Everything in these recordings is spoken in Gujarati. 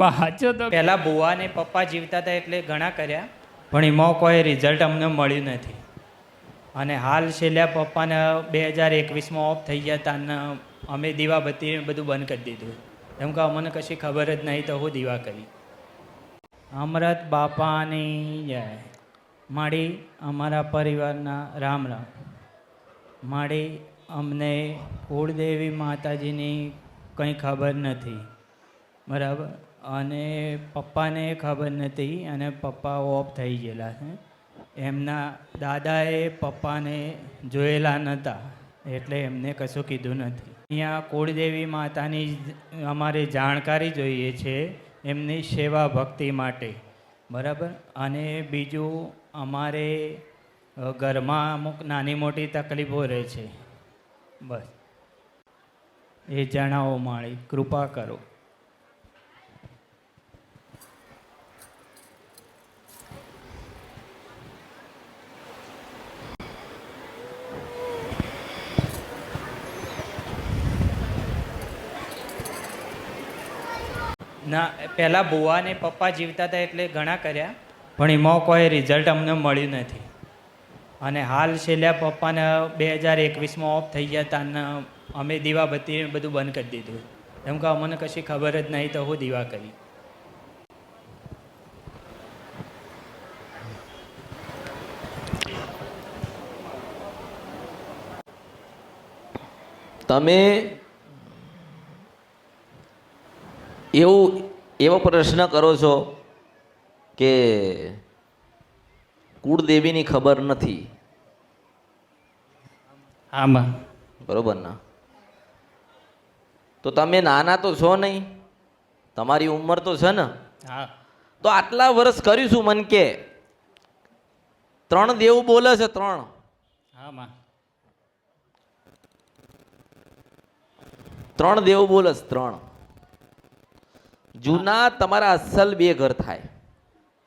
વાંચો તો પહેલાં બુવા ને પપ્પા જીવતા હતા એટલે ઘણા કર્યા, પણ એમાં કોઈ રિઝલ્ટ અમને મળ્યું નથી. અને હાલ છેલ્લા પપ્પાને બે હજાર એકવીસમાં ઓફ થઈ ગયા હતા અને અમે દીવાબત્તી બધું બંધ કરી દીધું. એમ કે અમને કશી ખબર જ નહીં તો હું દીવા કરી. અમરત બાપાની જય. મારી અમારા પરિવારના રામ રામ. મારી અમને કુળદેવી માતાજીની કંઈ ખબર નથી. બરાબર? અને પપ્પાને ખબર નથી અને પપ્પા ઓફ થઈ ગયેલા છે. એમના દાદાએ પપ્પાને જોયેલા નહોતા. એટલે એમને કશું કીધું નથી. અહીંયા કુળદેવી માતાની અમારે જાણકારી જોઈએ છે એમની સેવા ભક્તિ માટે. બરાબર? અને બીજું અમારે ઘરમાં અમુક નાની મોટી તકલીફો રહે છે. બસ. એ જણાવો માળી, કૃપા કરો. ના, પહેલાં બુવા ને પપ્પા જીવતા હતા એટલે ઘણા કર્યા, પણ એમાં કોઈ રિઝલ્ટ અમને મળ્યું નથી. અને હાલ છેલ્લા પપ્પાને બે હજાર એકવીસમાં ઓફ થઈ ગયા હતા અને અમે દીવાબત્તી બત્તી બધું બંધ કરી દીધું. એમ કે અમને કશી ખબર જ નહીં તો હું દીવા કરી. તમે એવું એવો પ્રશ્ન કરો છો કે કુળદેવીની ખબર નથી. આમાં. બરોબર ના? તો તમે નાના તો છો નહીં. તમારી ઉંમર તો છે ને? હા. તો આટલા વર્ષ કરીશું મન કે. ત્રણ દેવ બોલે છે ત્રણ. આમાં. ત્રણ દેવ બોલે છે ત્રણ. જૂના તમારા અસલ બે ઘર થાય.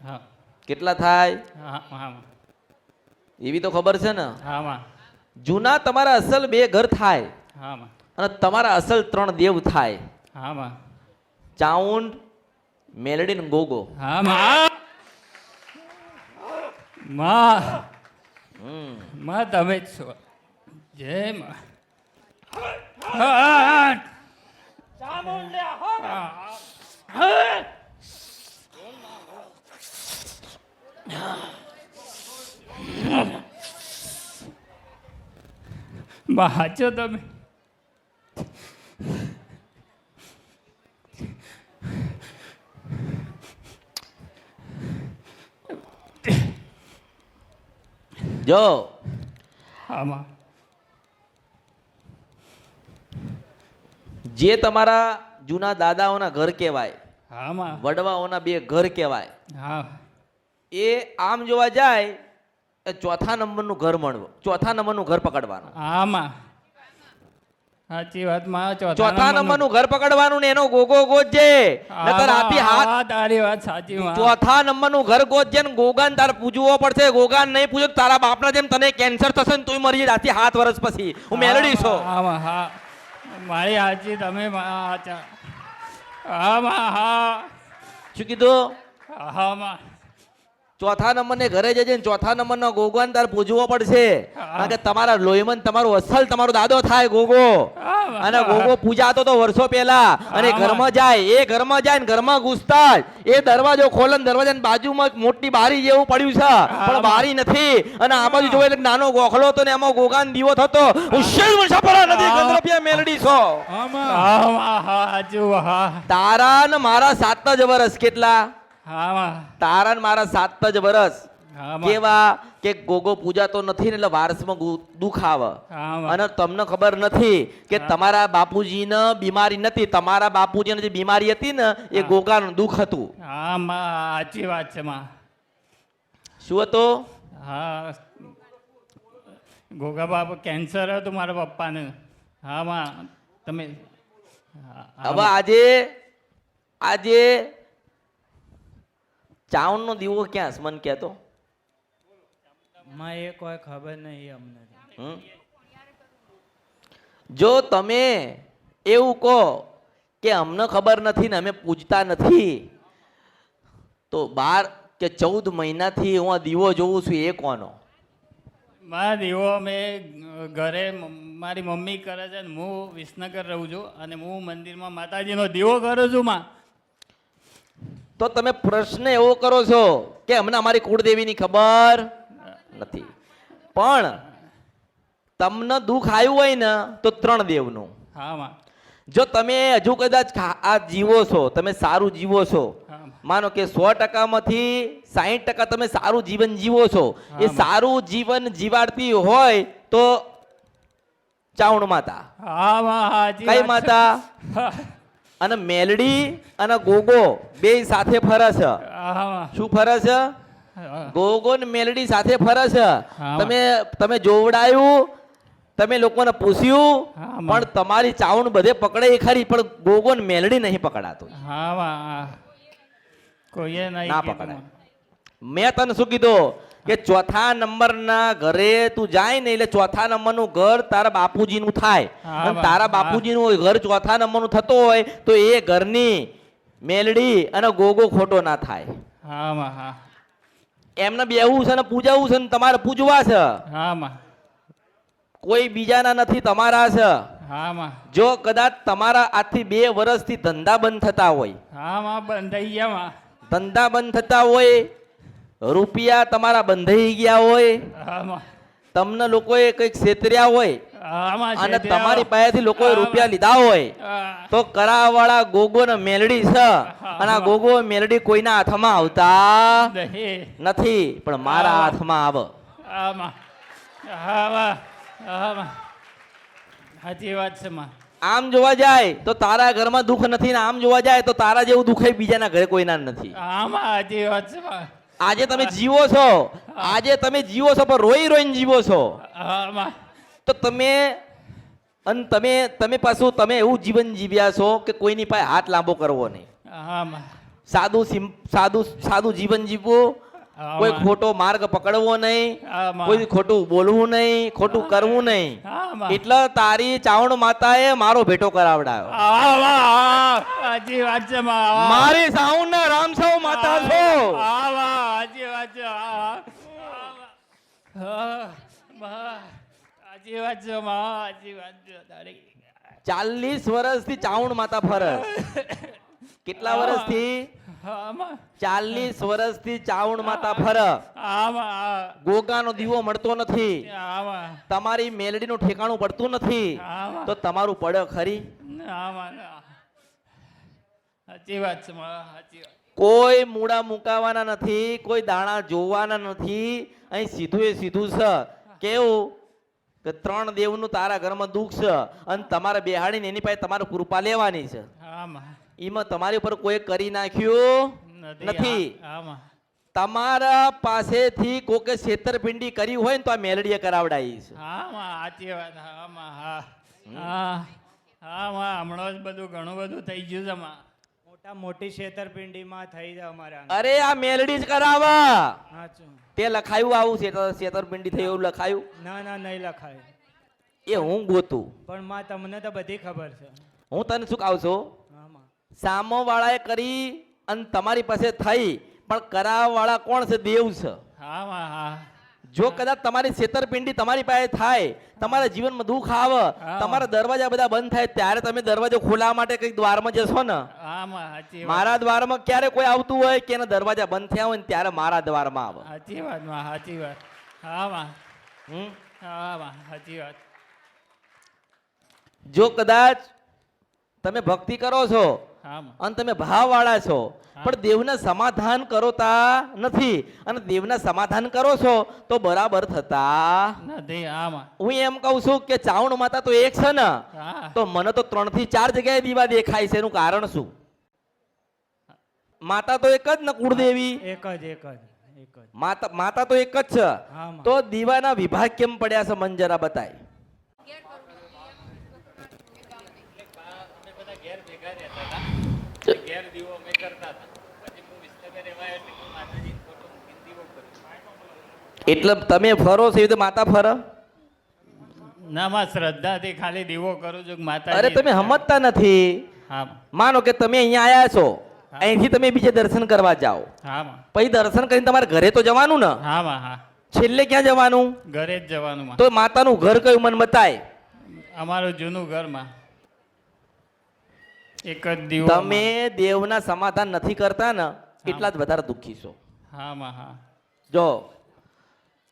હા. કેટલા થાય? હા હા એવી તો ખબર છે ને? જૂના તમારા અસલ બે ઘર થાય અને તમારા અસલ ત્રણ દેવ થાય. ચાઉન્ડ ચાઉંડ મેલડી ને ગોગો. માં. તમે જ છો. જય માં. હા. વાંચો તમે. જો. આમાં. જે તમારા જૂના દાદાઓના ઘર કહેવાય. વડવાઓના બે ઘર કહેવાય. હા. એ આમ જોવા જાય ચોથા નંબરનું ઘર મળવું ચોથા નંબરનું ઘર પકડવાનું. આમાં સાચી વાતમાં ચોથા નંબરનું. ઘર પકડવાનું ને એનો ગોગો ગોજે. નકર આથી હાથ તારી વાત સાચી માં ચોથા નંબરનું ઘર ગોજે ને ગોગાન તારે પૂજવો પડશે ગોગાન નહીં પૂજો તારા બાપના જેમ તને કેન્સર થશે ને તું મરી જાય આથી હાથ વર્ષ પછી. હું મેલડી છો. આમાં હા. મારી હાચી તમે હા હા. શું કીધું? આમાં ચોથા નંબરને ઘરે જજે ને ચોથા નંબરનો ગોગાન તાર પૂજવો પડશે. કારણ કે તમારા લોહીમન તમારું અસલ તમારો દાદો થાય ગોગો. અને ગોગો પૂજાતો તો વર્ષો પહેલા. અને ઘરમાં જાય એ ઘરમાં જાય ને ઘરમાં ઘૂસતા એ દરવાજો ખોલે ને દરવાજાની બાજુમાં મોટી બારી જેવું પડ્યું છે. પણ બારી નથી. અને આ બાજુ જોવે એટલે નાનો ગોખલો હતો ને એમાં ગોગાન દીવો થતો. હું શેર છપરા નથી. ગંદ્રપિયા મેલડી છો. તારા ને મારા સાત જ વર્ષ કેટલા? તારા ને મારા સાત જ વરસ. કેવા કે ગોગો પૂજાતો નથી ને એટલે વારસમાં દુઃખ આવે. અને તમને ખબર નથી કે તમારા બાપુજીને બીમારી નથી. તમારા બાપુજીને જે બીમારી હતી ને એ હા. ગોગાનું દુઃખ હતું. આમાં સાચી વાત છે માં. શું હતો? હા. ગોગા બાપુ કેન્સર હતું મારા પપ્પાને. હા માં. તમે હવે આજે આજે ચાવણનો દીવો ક્યાં છે? મને કહેતો માં એ કોઈ ખબર નહીં અમને. જો તમે એવું કહો કે અમને ખબર નથી ને અમે પૂજતા નથી તો બાર કે ચૌદ મહિનાથી હું આ દીવો જોઉં છું એ કોનો મારા દીવો અમે ઘરે મારી મમ્મી કરે છે હું વિસનગર રહું છું અને હું મંદિરમાં માતાજીનો દીવો કરું છું માં તો તમે પ્રશ્ન એવો કરો છો કે અમને અમારી કુળદેવીની ખબર નથી. પણ તમને દુઃખ આવ્યું હોય ને તો ત્રણ દેવનું. હા જો તમે હજુ કદાચ આ જીવો છો તમે સારું જીવો છો માનો કે સો ટકામાંથી સાહીઠ ટકા તમે સારું જીવન જીવો છો એ સારું જીવન જીવાડતી હોય તો ચાવણ માતા. કઈ માતા? અને મેલડી અને ગોગો બે સાથે ફરે છે. શું ફરે છે? ગોગો ને મેલડી સાથે ફરે છે. તમે તમે જોવડાયું તમે લોકોને પૂછ્યું પણ તમારી ચાવણ બધે પકડે એ ખરી પણ ગોગો ને મેલડી નહીં પકડાતું. હા કોઈએ નહીં ના પકડાય. મેં તને શું કીધું? કે ચોથા નંબરના ઘરે તું જાય ને એટલે ચોથા નંબરનું ઘર તારા બાપુજીનું થાય. અને તારા બાપુજીનું ઘર ચોથા નંબરનું થતો હોય તો એ ઘરની મેલડી અને ગોગો ખોટો ના થાય. એમને બેહવું છે ને પૂજાવું છે ને તમારે પૂજવા છે. કોઈ બીજાના નથી તમારા છે. જો કદાચ તમારા આજથી બે વર્ષથી ધંધા બંધ થતા હોય. ધંધા બંધ થતા હોય રૂપિયા તમારા બંધાઈ ગયા હોય તમને લોકોએ કંઈક છેતર્યા હોય અને તમારી પાસેથી લોકોએ રૂપિયા લીધા હોય તો કરાવાળા ગોગો ને મેલડી છે અને આ ગોગો મેલડી કોઈના હાથમાં આવતા નથી પણ મારા હાથમાં આવે. સાચી વાત છે આમ જોવા જાય તો તારા ઘરમાં દુઃખ નથી ને આમ જોવા જાય તો તારા જેવું દુઃખ બીજાના ઘરે કોઈના નથી. આમાં સાચી વાત છે આજે તમે જીવો છો. આજે તમે જીવો છો પણ રોઈ રોઈને જીવો છો. તો તમે અને તમે તમે પાછું તમે એવું જીવન જીવ્યા છો કે કોઈની પાસે હાથ લાંબો કરવો નહીં. સાદું સાદું સાદું જીવન જીવવું કોઈ ખોટો માર્ગ પકડવો નહીં કોઈ ખોટું બોલવું નહીં ખોટું કરવું નહીં. એટલે તારી ચાવણ માતાએ મારો ભેટો હા. મારી સાઉન્ડ ના રામસાવ માતા છો. ચાલીસ વર્ષથી ચાવણ માતા ફરસ કેટલા વર્ષથી ચાલીસ વર્ષથી ચાવણ માતા ફર. ગોગાનો દીવો મળતો નથી. તમારી મેલડી મેલડીનું ઠેકાણું પડતું નથી. તો તમારું પડે ખરી? હા માં હા. સાચી વાત છે સાચી વાત. કોઈ મૂળા મુકાવાના નથી કોઈ દાણા જોવાના નથી. અહીં સીધું એ સીધું છે. કેવું? કે ત્રણ દેવનું તારા ઘરમાં દુઃખ છે અને તમારે બેહાડીને એની પાસે તમારે કૃપા લેવાની છે. હા એમાં તમારી ઉપર કોઈ કરી નાખ્યું નથી. તમારા પાસેથી કોકે છેતરપિંડી કરી હોય ને તો આ મેલડીએ કરાવડાવી છે હા માં સાચી વાત હા માં હા. હા હા માં હમણાં જ બધું ઘણું બધું થઈ ગયું છે માં મોટા મોટી છેતરપિંડીમાં થઈ જાય અમારા અરે આ મેલડી જ કરાવા. તે લખાયું આવું છેતર છેતરપિંડી થઈ એવું લખાયું? ના ના નહીં લખાયું. એ હું ગોતું. પણ માં તમને તો બધી ખબર છે. હું તને શું કહું છું? સામોવાળાએ કરી અને તમારી પાસે થઈ. પણ કરાવવાળા કોણ છે? દેવ છે. હા હા જો કદાચ તમારી છેતરપિંડી તમારી પાસે થાય તમારા જીવનમાં દુઃખ આવે તમારા દરવાજા બધા બંધ થાય ત્યારે તમે દરવાજો ખોલાવા માટે કંઈક દ્વારમાં જશો ને. મારા દ્વારમાં ક્યારે કોઈ આવતું હોય કે એના દરવાજા બંધ થયા હોય ને ત્યારે મારા દ્વારમાં આવે. સાચી વાતમાં સાચી વાત. હા માં. હમ? હા માં સાચી વાત. જો કદાચ તમે ભક્તિ કરો છો અને તમે ભાવવાળા છો. પણ દેવને સમાધાન કરોતા નથી. અને દેવને સમાધાન કરો છો તો બરાબર થતા નથી હું એમ કહું છું કે ચાવણ માતા તો એક છે ને તો મને તો ત્રણથી ચાર જગ્યાએ દીવા દેખાય છે એનું કારણ શું? માતા તો એક જ ને કુળદેવી. એક જ એક જ માતા માતા તો એક જ છે. તો દીવાના વિભાગ કેમ પડ્યા છે મન જરા બતાય ઘેર દીવો કરતા હતા પછી હું વિસનગર રહેવા એટલે તમે ફરો છો એવી માતા ફરો? ના માં શ્રદ્ધાથી ખાલી દીવો કરું છું માતા અરે તમે સમજતા નથી. માનો કે તમે અહીંયા આવ્યા છો અહીંથી તમે બીજે દર્શન કરવા જાઓ. પછી દર્શન કરીને તમારે ઘરે તો જવાનું ને? છેલ્લે ક્યાં જવાનું? ઘરે જ જવાનું તો માતાનું ઘર કયું મન બતાય? અમારું જૂનું ઘરમાં એક જ દીવો તમે દેવના સમાધાન નથી કરતા ને? એટલા જ વધારે દુઃખી છો? હા માં હા. જો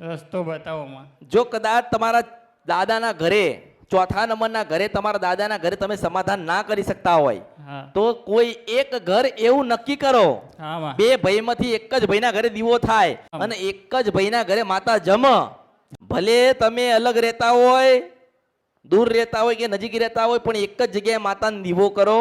રસ્તો બતાવો માં. જો કદાચ તમારા દાદાના ઘરે ચોથા નંબરના ઘરે તમારા દાદાના ઘરે તમે સમાધાન ના કરી શકતા હોય તો કોઈ એક ઘર એવું નક્કી કરો બે ભાઈમાંથી એક જ ભાઈના ઘરે દીવો થાય અને એક જ ભાઈના ઘરે માતા જમ. ભલે તમે અલગ રહેતા હોય દૂર રહેતા હોય કે નજીક રહેતા હોય પણ એક જ જગ્યાએ માતાને દીવો કરો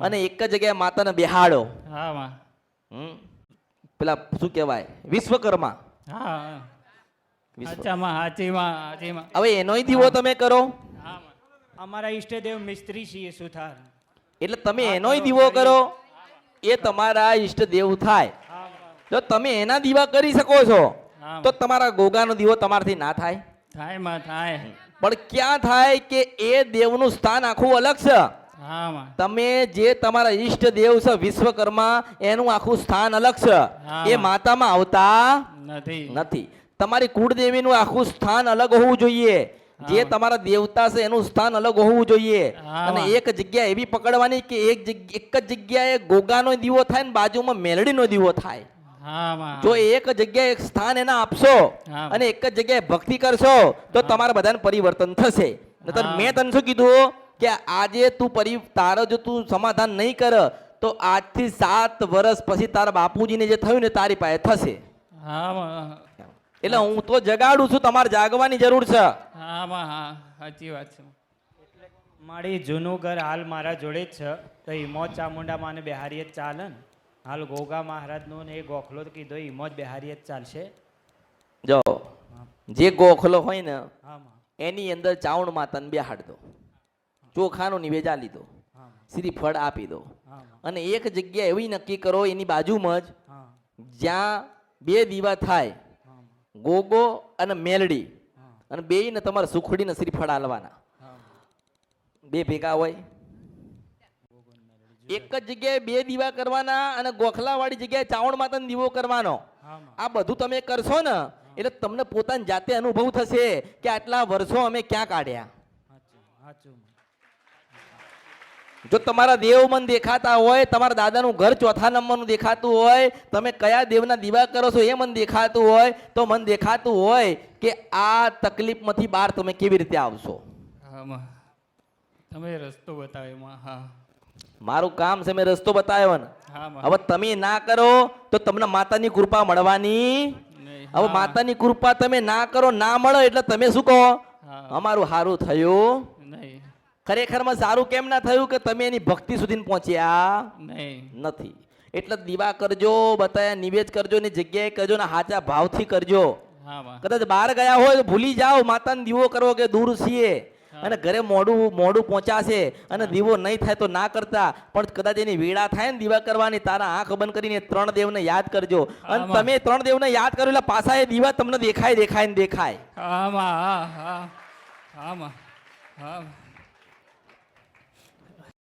અને એક જ જગ્યાએ માતાને બેહાડો. હા. પેલા શું કહેવાય? વિશ્વકર્મા. હા હા. હાચીમાં હાચીમાં હવે એનોય દીવો તમે કરો. અમારા ઈષ્ટદેવ મિસ્ત્રી છીએ સુથાર. એટલે તમે એનોય દીવો કરો એ તમારા ઈષ્ટદેવ થાય. જો તમે એના દીવા કરી શકો છો. તો તમારા ગોગાનો દીવો તમારાથી ના થાય. થાયમાં થાય. પણ ક્યાં થાય કે એ દેવનું સ્થાન આખું અલગ છે? તમે જે તમારા ઈષ્ટ દેવ છે વિશ્વકર્મા એનું આખું સ્થાન અલગ છે. એ માતામાં આવતા નથી. નથી. તમારી કુળદેવીનું આખું સ્થાન અલગ હોવું જોઈએ. જે તમારા દેવતા છે એનું સ્થાન અલગ હોવું જોઈએ. અને એક જગ્યા એવી પકડવાની કે એક એક જ જગ્યાએ ગોગાનો દીવો થાય ને બાજુમાં મેલડીનો દીવો થાય. જો એક જગ્યાએ એક સ્થાન એના આપશો અને એક જ જગ્યાએ ભક્તિ કરશો તો તમારા બધાને પરિવર્તન થશે. નતર મેં તને શું કીધું? કે આજે તું પરી તારો જો તું સમાધાન નહીં કર તો આજથી સાત વર્ષ પછી તારા બાપુજીને જે થયું ને તારી પાસે થશે. હા માં એટલે હું તો જગાડું છું તમારે જાગવાની જરૂર છે. હા માં હા. સાચી વાત છે. મારી જૂનું ઘર હાલ મારા જોડે જ છે. તો હિમોજ ચામુંડા માને બિહારી જ ચાલે ને. હાલ ગોગા મહારાજનો ને એ ગોખલો તો કીધો હિમોજ બિહારી જ ચાલશે. જો જે ગોખલો હોય ને હા એની અંદર ચાવણ માતાને બેહાડ દો. ચોખાનો નિવેજા લીધો. શ્રી ફળ શ્રીફળ આપી દો. અને એક જગ્યા એવી નક્કી કરો એની બાજુમાં જ જ્યાં બે દીવા થાય ગોગો અને મેલડી. અને બેયને તમારે સુખડીને શ્રીફળ આલવાના. બે ભેગા હોય. એક જ જગ્યાએ બે દીવા કરવાના અને ગોખલાવાળી જગ્યાએ ચાવણ માતાનો દીવો કરવાનો. આ બધું તમે કરશો ને એટલે તમને પોતાની જાતે અનુભવ થશે કે આટલા વર્ષો અમે ક્યાં કાઢ્યા. જો તમારા દેવ મન દેખાતા હોય તમારા દાદાનું ઘર ચોથા નંબરનું દેખાતું હોય તમે કયા દેવના દીવા કરો છો એ મન દેખાતું હોય તો મન દેખાતું હોય કે આ તકલીફમાંથી બહાર તમે કેવી રીતે આવશો? તમે રસ્તો બતાવ્યો હા. મારું કામ છે મેં રસ્તો બતાવ્યો ને. હવે તમે ના કરો તો તમને માતાની કૃપા મળવાની. હવે માતાની કૃપા તમે ના કરો ના મળો એટલે તમે શું કહો? અમારું સારું થયું. ખરેખરમાં સારું કેમ ના થયું કે તમે એની ભક્તિ સુધી પહોંચ્યા? નહીં. નથી. એટલે દીવા કરજો બતાયા નિવેદ કરજો ને જગ્યાએ કરજો ને હાચા ભાવથી કરજો. કદાચ બહાર ગયા હોય તો ભૂલી જાઓ માતાને દીવો કરવો કે દૂર છીએ. અને ઘરે મોડું મોડું પહોંચાશે અને દીવો નહીં થાય તો ના કરતા. પણ કદાચ એની વેળા થાય ને દીવા કરવાની તારા આંખ બંધ કરીને ત્રણ દેવને યાદ કરજો. અને તમે ત્રણ દેવને યાદ કરો એટલે પાછા એ દીવા તમને દેખાય દેખાય ને દેખાય. આમાં હા હા.